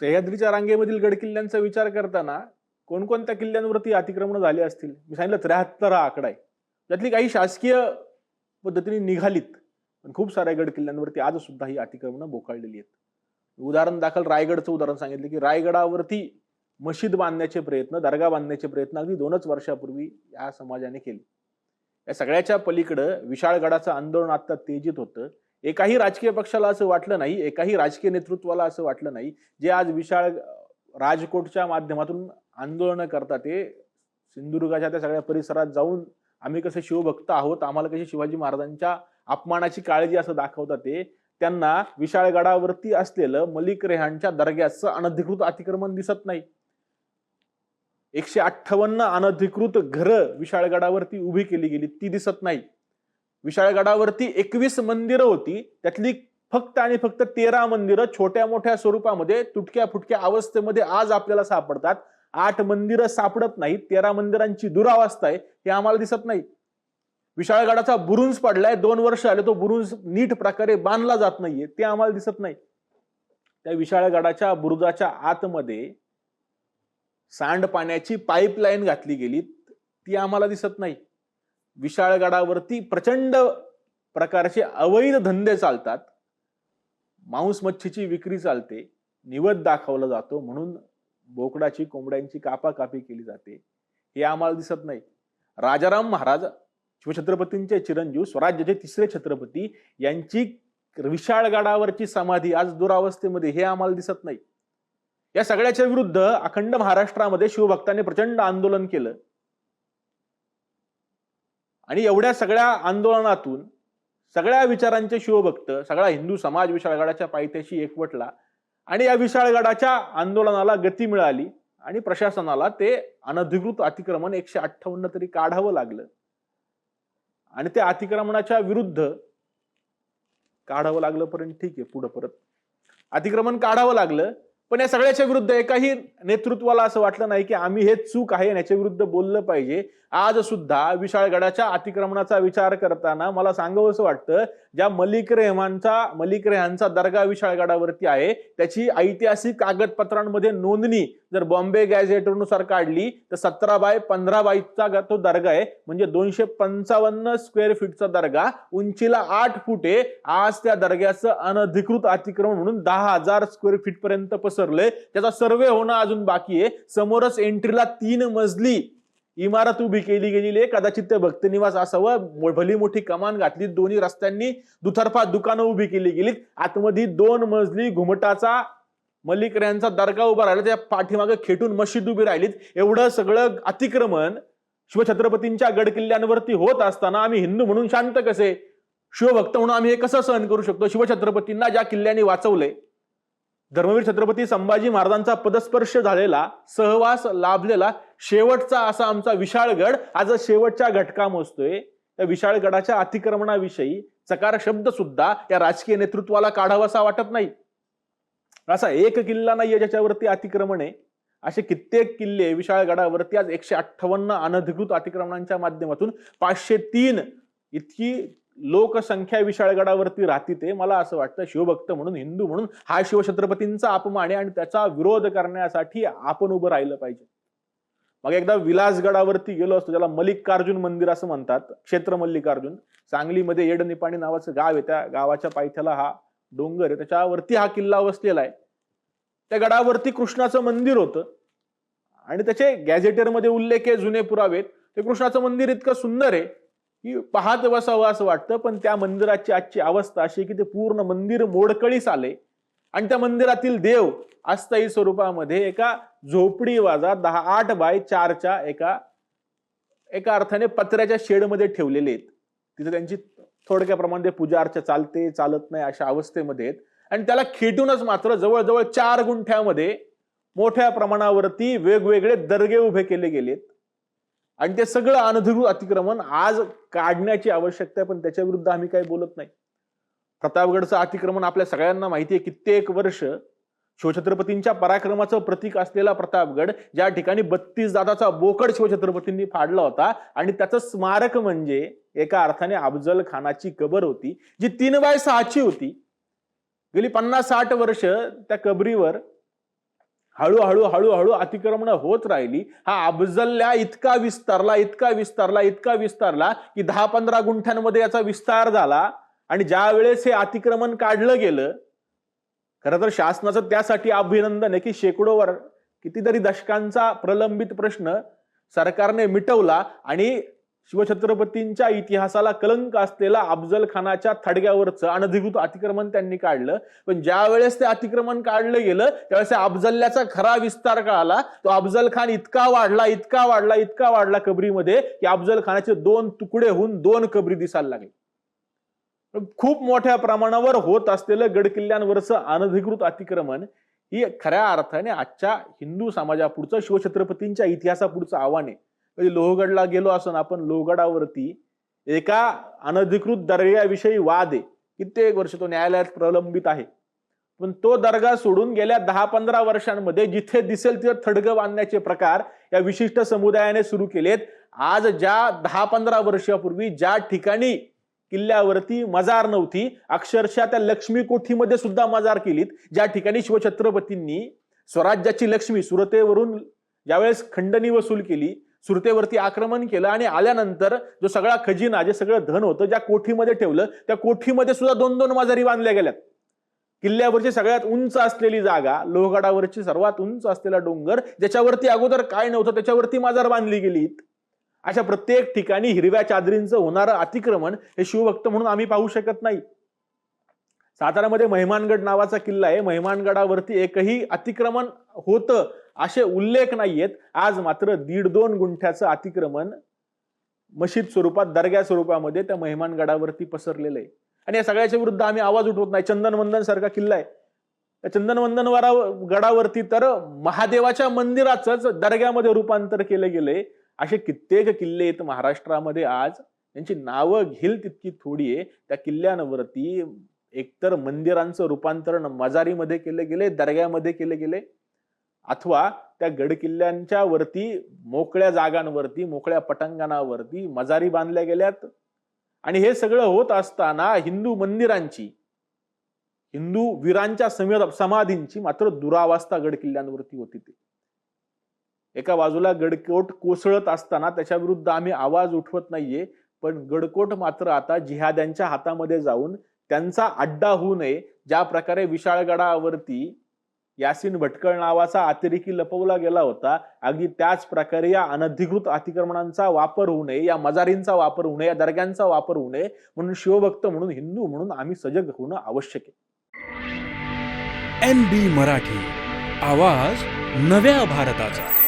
सह्याद्रीच्या रांगेमधील गडकिल्ल्यांचा विचार करताना कोणकोणत्या किल्ल्यांवरती अतिक्रमण झाले असतील? मी सांगितलं त्र्याहत्तर हा आकडा आहे. त्यातली काही शासकीय पद्धतीने निघालीत पण खूप साऱ्या गड किल्ल्यांवरती आज सुद्धा ही अतिक्रमणं बोकाळलेली आहेत. उदाहरण दाखल रायगडचं उदाहरण सांगितलं की रायगडावरती मशीद बांधण्याचे प्रयत्न दर्गा बांधण्याचे प्रयत्न अगदी दोनच वर्षापूर्वी या समाजाने केले. या सगळ्याच्या पलीकडं विशाळगडाचं आंदोलन आता तेजीत होतं. एकाही राजकीय पक्षाला असं वाटलं नाही एकाही राजकीय नेतृत्वाला असं वाटलं नाही जे आज विशाळ राजकोटच्या माध्यमातून आंदोलनं करतात ते सिंधुदुर्गाच्या त्या सगळ्या परिसरात जाऊन आम्ही कसे शिवभक्त आहोत आम्हाला कशी शिवाजी महाराजांच्या अपमानाची काळजी असं दाखवतात ते त्यांना विशाळगडावरती असलेलं मलिक रेहानच्या दर्ग्याचं अनधिकृत अतिक्रमण दिसत नाही. एकशे अठ्ठावन्न अनधिकृत घरं विशाळगडावरती उभी केली गेली ती दिसत नाही. विशाळगडावरती एकवीस मंदिरं होती. त्यातली फक्त आणि फक्त तेरा मंदिरं छोट्या मोठ्या स्वरूपामध्ये तुटक्या फुटक्या अवस्थेमध्ये आज आपल्याला सापडतात. आठ मंदिरं सापडत नाहीत. तेरा मंदिरांची दुरावस्था आहे. हे आम्हाला दिसत नाही. विशाळगडाचा बुरुंज पडलाय. दोन वर्ष आले तो बुरुंज नीट प्रकारे बांधला जात नाहीये. ते आम्हाला दिसत नाही. त्या विशाळगडाच्या बुरुजाच्या आतमध्ये सांडपाण्याची पाईपलाईन घातली गेली ती आम्हाला दिसत नाही. विशाळगडावरती प्रचंड प्रकारचे अवैध धंदे चालतात. मांस मच्छीची विक्री चालते. निवद दाखवला जातो म्हणून बोकडाची कोंबड्यांची कापाकापी केली जाते. हे आम्हाला दिसत नाही. राजाराम महाराज शिवछत्रपतींचे चिरंजीव स्वराज्याचे तिसरे छत्रपती यांची विशाळगडावरची समाधी आज दुरावस्थेमध्ये हे आम्हाला दिसत नाही. या सगळ्याच्या विरुद्ध अखंड महाराष्ट्रामध्ये शिवभक्तांनी प्रचंड आंदोलन केलं. आणि एवढ्या सगळ्या आंदोलनातून सगळ्या विचारांचे शिवभक्त सगळा हिंदू समाज विशाळगडाच्या पायथ्याशी एकवटला आणि या विशाळगडाच्या आंदोलनाला गती मिळाली आणि प्रशासनाला ते अनधिकृत अतिक्रमण एकशे अठ्ठावन्न तरी काढावं लागलं. आणि त्या अतिक्रमणाच्या विरुद्ध काढावं लागलं पर्यंत ठीक आहे पुढं परत. अतिक्रमण काढावं लागलं पण या सगळ्याच्या विरुद्ध एकाही नेतृत्वाला असं वाटलं नाही की आम्ही हे चूक आहे याच्या विरुद्ध बोललं पाहिजे. आज सुद्धा विशाळगडाच्या अतिक्रमणाचा विचार करताना मला सांगावंसं वाटतं ज्या मलिक रेहमानचा मलिक रेहानचा दर्गा विशाळगडावरती आहे त्याची ऐतिहासिक कागदपत्रांमध्ये नोंदणी जर बॉम्बे गॅझेटनुसार काढली तर सतरा बाय पंधरा बायचा तो दर्गा आहे. म्हणजे दोनशे पंचावन्न स्क्वेअर फीटचा दर्गा उंचीला आठ फूट आहे. आज त्या दर्ग्याचं अनधिकृत अतिक्रमण म्हणून दहा हजार स्क्वेअर फीट पर्यंत पसरलंय. त्याचा सर्वे होणं अजून बाकी आहे. समोरच एंट्रीला तीन मजली इमारत उभी केली गेलेली आहे. कदाचित ते भक्तनिवास असावं. भली मोठी कमान घातली. दोन्ही रस्त्यांनी दुतर्फा दुकानं उभी केली गेलीत. आतमध्ये दोन मजली घुमटाचा मलिक यांचा दर्गा उभा राहिला. त्या पाठीमागे खेटून मशीद उभी राहिलीत. एवढं सगळं अतिक्रमण शिवछत्रपतींच्या गडकिल्ल्यांवरती होत असताना आम्ही हिंदू म्हणून शांत कसे? शिवभक्त म्हणून आम्ही हे कसं सहन करू शकतो? शिवछत्रपतींना ज्या किल्ल्यांनी वाचवलंय धर्मवीर छत्रपती संभाजी महाराजांचा पदस्पर्श झालेला सहवास लाभलेला शेवटचा असा आमचा विशाळगड आज शेवटच्या घटका मोजतोय. त्या विशाळगडाच्या अतिक्रमणाविषयी चकार शब्द सुद्धा या राजकीय नेतृत्वाला काढावासा वाटत नाही. असा एक किल्ला नाहीये ज्याच्यावरती अतिक्रमण आहे. असे कित्येक किल्ले विशाळगडावरती आज एकशे अठ्ठावन्न अनधिकृत अतिक्रमणांच्या माध्यमातून पाचशे तीन इतकी लोकसंख्या विशाळगडावरती राहती ते मला असं वाटतं शिवभक्त म्हणून हिंदू म्हणून हा शिवछत्रपतींचा अपमान आहे आणि त्याचा विरोध करण्यासाठी आपण उभं राहिलं पाहिजे. मग एकदा विलासगडावरती गेलो असतो ज्याला मल्लिकार्जुन मंदिर असं म्हणतात क्षेत्र मल्लिकार्जुन. सांगलीमध्ये येडनिपाणी नावाचं गाव आहे त्या गावाच्या पायथ्याला हा डोंगर आहे. त्याच्यावरती हा किल्ला वसलेला आहे. त्या गडावरती कृष्णाचं मंदिर होतं. आणि त्याचे गॅझेटरमध्ये उल्लेख आहे जुने पुरावेत ते कृष्णाचं मंदिर इतकं सुंदर आहे की पाहत बसावं असं वाटतं पण त्या मंदिराची आजची अवस्था अशी की ते पूर्ण मंदिर मोडकळीस आले. आणि त्या मंदिरातील देव अस्थायी स्वरूपामध्ये एका झोपडी वाजा दहा आठ बाय चारच्या एका एका अर्थाने पत्र्याच्या शेडमध्ये ठेवलेले आहेत. तिथे त्यांची थोडक्या प्रमाणात पूजा अर्चा चालते चालत नाही अशा अवस्थेमध्ये आहेत. आणि त्याला खेटूनच मात्र जवळजवळ चार गुंठ्यामध्ये मोठ्या प्रमाणावरती वेगवेगळे दर्गे उभे केले गेलेत. आणि ते सगळं अनधिकृत अतिक्रमण आज काढण्याची आवश्यकता आहे पण त्याच्या विरुद्ध आम्ही काही बोलत नाही. प्रतापगडचं अतिक्रमण आपल्या सगळ्यांना माहिती आहे कित्येक वर्ष शिवछत्रपतींच्या पराक्रमाचं प्रतीक असलेला प्रतापगड ज्या ठिकाणी बत्तीस दादाचा बोकड शिवछत्रपतींनी फाडला होता आणि त्याचं स्मारक म्हणजे एका अर्थाने अफजल खानाची कबर होती जी तीन बाय सहाची होती. गेली पन्नास साठ वर्ष त्या कबरीवर हळूहळू हळूहळू अतिक्रमण होत राहिली. हा अफजलल्या इतका विस्तारला इतका विस्तारला इतका विस्तारला की दहा पंधरा गुंठ्यांमध्ये याचा विस्तार झाला आणि ज्या वेळेस हे अतिक्रमण काढलं गेलं खरं तर शासनाचं त्यासाठी अभिनंदन आहे की शेकडो वर कितीतरी दशकांचा प्रलंबित प्रश्न सरकारने मिटवला आणि शिवछत्रपतींच्या इतिहासाला कलंक असलेला अफजल खानाच्या थडग्यावरचं अनधिकृत अतिक्रमण त्यांनी काढलं. पण ज्या वेळेस ते अतिक्रमण काढलं गेलं त्यावेळेस त्या अफजल्याचा खरा विस्तार कळाला. तो अफजल खान इतका वाढला इतका वाढला इतका वाढला कबरीमध्ये की अफजल खानाचे दोन तुकडे होऊन दोन कबरी दिसायला लागले. खूप मोठ्या प्रमाणावर होत असलेलं गड किल्ल्यांवरचं अनधिकृत अतिक्रमण ही खऱ्या अर्थाने आजच्या हिंदू समाजापुढचं शिवछत्रपतींच्या इतिहासापुढचं आव्हान आहे. म्हणजे लोहगडला गेलो असून आपण लोहगडावरती एका अनधिकृत दर्ग्याविषयी वाद आहे. कित्येक वर्ष तो न्यायालयात प्रलंबित आहे. पण तो दर्गा सोडून गेल्या दहा पंधरा वर्षांमध्ये जिथे दिसेल तिथे थडगं बांधण्याचे प्रकार या विशिष्ट समुदायाने सुरू केलेत. आज ज्या दहा पंधरा वर्षापूर्वी ज्या ठिकाणी किल्ल्यावरती मजार नव्हती अक्षरशः त्या लक्ष्मी कोठीमध्ये सुद्धा मजार केलीत. ज्या ठिकाणी शिवछत्रपतींनी स्वराज्याची लक्ष्मी सुरतेवरून ज्यावेळेस खंडणी वसूल केली सुरतेवरती आक्रमण केलं आणि आल्यानंतर जो सगळा खजिना जे सगळं धन होतं ज्या कोठीमध्ये ठेवलं त्या कोठीमध्ये सुद्धा दोन दोन माजारी बांधल्या गेल्यात. किल्ल्यावरची सगळ्यात उंच असलेली जागा लोहगडावरची सर्वात उंच असलेला डोंगर ज्याच्यावरती अगोदर काय नव्हतं त्याच्यावरती माजार बांधली गेली अशा प्रत्येक ठिकाणी हिरव्या चादरींचं होणारं अतिक्रमण हे शिवभक्त म्हणून आम्ही पाहू शकत नाही. साताऱ्यामध्ये महिमानगड नावाचा किल्ला आहे. महिमानगडावरती एकही अतिक्रमण होतं असे उल्लेख नाहीयेत. आज मात्र दीड दोन गुंठ्याचं अतिक्रमण मशीद स्वरूपात दर्ग्या स्वरूपामध्ये त्या मेहमानगडावरती पसरलेलं आहे. आणि या सगळ्याच्या विरुद्ध आम्ही आवाज उठवत नाही. चंदनवंदन सारखा किल्ला आहे. त्या चंदनवंदन गडावरती तर महादेवाच्या मंदिराचंच दर्ग्यामध्ये रूपांतर केलं गेलंय. असे कित्येक किल्ले आहेत महाराष्ट्रामध्ये आज. त्यांची नावं घेईल तितकी थोडी आहे. त्या किल्ल्यांवरती एकतर मंदिरांचं रूपांतरण मजारीमध्ये केले गेले दर्ग्यामध्ये केले गेले अथवा त्या गडकिल्ल्यांच्या वरती मोकळ्या जागांवरती मोकळ्या पटांगणावरती मजारी बांधल्या गेल्यात. आणि हे सगळं होत असताना हिंदू मंदिरांची हिंदू वीरांच्या समाधींची मात्र दुरावस्था गड किल्ल्यांवरती होती ते. एका बाजूला गडकोट कोसळत असताना त्याच्या विरुद्ध आम्ही आवाज उठवत नाहीये पण गडकोट मात्र आता जिहाद्यांच्या हातामध्ये जाऊन त्यांचा अड्डा होऊ नये ज्या प्रकारे विशाळगडावरती यासिन भटकळ नावाचा अतिरेकी लपवला गेला होता. अगदी त्याच प्रकारे या अनधिकृत अतिक्रमणांचा वापर होऊ नये या मजारींचा वापर होऊ नये या दर्ग्यांचा वापर होऊ नये म्हणून शिवभक्त म्हणून हिंदू म्हणून आम्ही सजग होणं आवश्यक आहे. एन बी मराठी आवाज नव्या भारताचा.